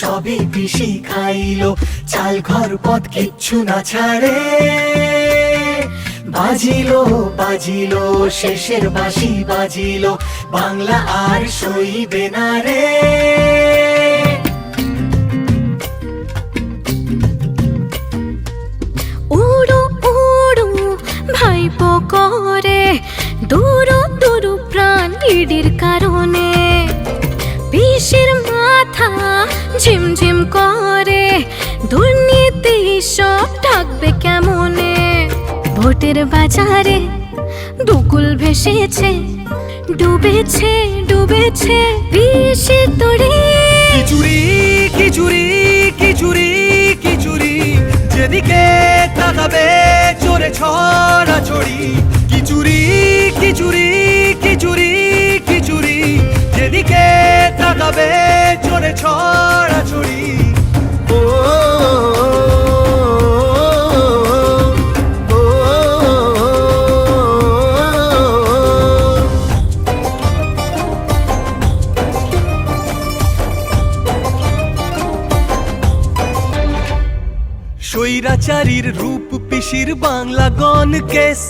সবই পিসি খাইলো। চাল ঘর পথ কিচ্ছু না ছাড়ে। বাজিলো বাজিলো, শেষের বাঁশি বাজিলো। বাংলা আর সইবে না রে। উড়ু উড়ু, ভাইপো করে। দূরু দূরু প্রাণ ইডির কারণে মাথা ঝিমঝিম করে। দুর্নীতি সব থাকবে কেমনে? ভোটের বাজারে দুকুল ভেসেছে, ডুবেছে ডুবেছে পিসি তোরে খিচুড়ি খিচুড়ি খিচুড়ি খিচুড়ি, যেদিকে তাকাবে চোরে ছড়া ছড়ি। খিচুড়ি খিচুড়ি খিচুড়ি খিচুড়ি, যেদিকে তাকাবে স্বৈরাচারীর রূপ পিসির বাংলা গণ কেস।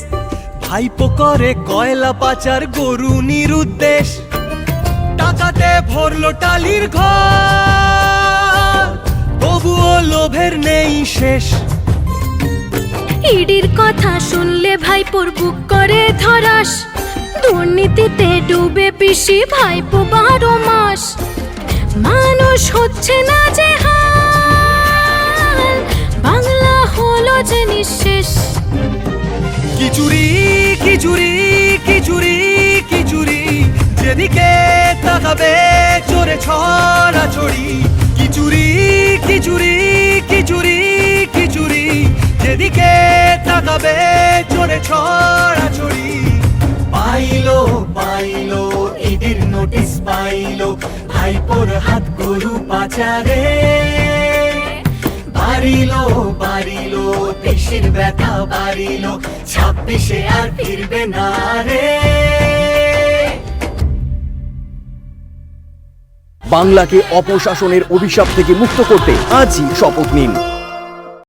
ভাইপো করে কয়লা পাচার গরু নিরুদ্দেশ। টাকাতে ভরলো টালির ঘর। তবুও লোভের নেই শেষ। ইডির কথা শুনলে ভাইপোর বুক করে ধরাস। দুর্নীতিতে ডুবে পিসি ভাইপো বারো মাস। মানুষ হচ্ছে না যে হাল খিচুড়ি খিচুড়ি খিচুড়ি খিচুড়ি। যেদিকে তাকাবে চোরে ছড়া ছড়ি। খিচুড়ি খিচুড়ি খিচুড়ি খিচুড়ি। যেদিকে তাকাবে চোরে ছড়া ছড়ি। পাইলো পাইলো ঈদের নোটিশ পাইলো। ভাইপোর হাত গরু পাচারে। বাড়িলো বাড়িলো, দেশের ব্যথা বাড়িলো, ছাব্বিশে আর ফিরবে না রে। বাংলাকে অপশাসনের অভিশাপ থেকে মুক্ত করতে আজই শপথ নিন।